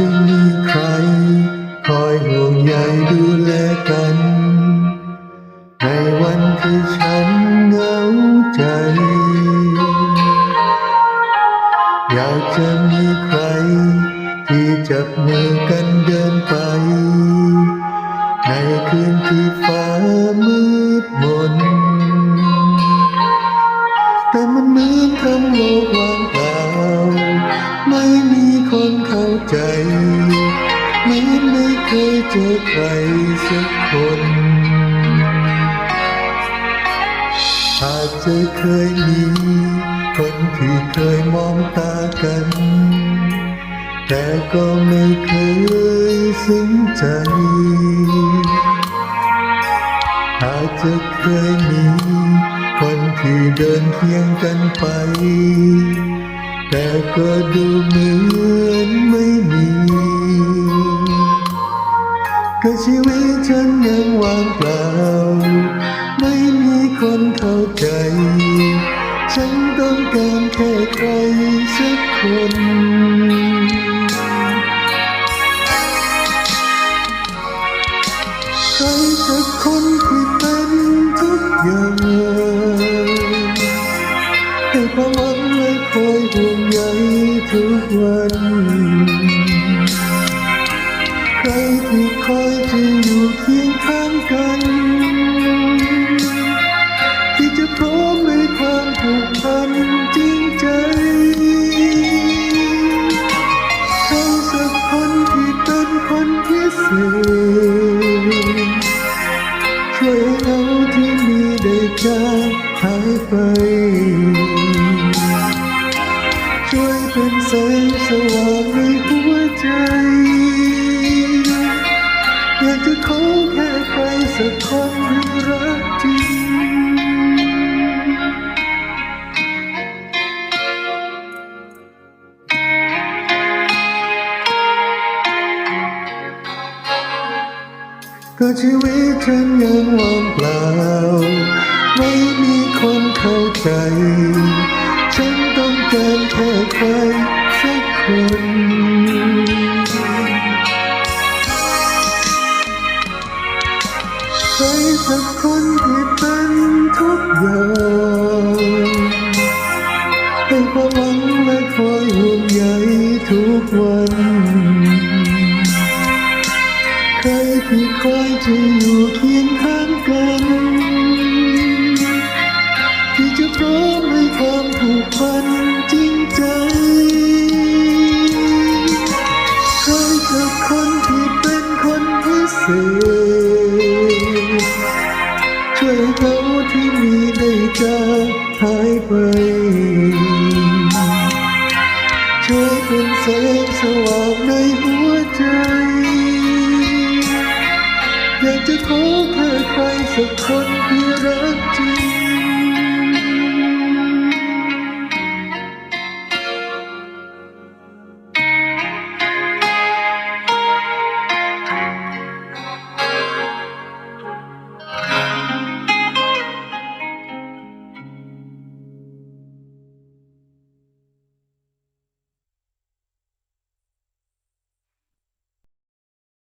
จะมีใคร คอยห่วงใยดูแลกัน ในวันที่ฉันเหงาใจ อยากจะมีใคร ที่จับมือกันเดินไป ในคืนที่ฟ้ามืดมน แต่มันเหมือนทำโลกว่างเปล่าไม่มี เคยเจอใครสักคนอาจจะเคยมีคนที่เคยมองตากัน แต่ก็ไม่เคยซึ้งใจ อาจจะเคยมีคนที่เดินเคียงกันไป แต่ก็ดูเหมือนไม่มี ก็ชีวิตฉันยังว่างเปล่า ไม่มีคนเข้าใจ ฉันต้องการแค่ใครสักคนใครสักคนที่เป็นทุกอย่าง ให้ความหวังและคอยห่วงใยทุกวัน ใครที่คอยจะอยู่เคียงข้างกัน ที่จะพร้อมในความผูกพันจริงใจใครสักคนที่เป็นคนพิเศษ แสงสว่างในหัวใจ อยากจะขอแค่ใครสักคนรักจริงก็ชีวิตฉันยังว่างเปล่า ไม่มีคนเข้าใจ ฉันต้องการแค่ใคร ใครสักคนที่เป็นทุกอย่างให้ความหวังและคอยห่วงใยทุกวัน ใครที่คอยจะอยู่เคียงข้างกันที่จะพร้อมให้ความผูกพัน เศษช่วยเขาที่มีได้จะหายไป ช่วยเป็นแสงสว่างในหัวใจ อยากจะขอแค่ใครสักคนที่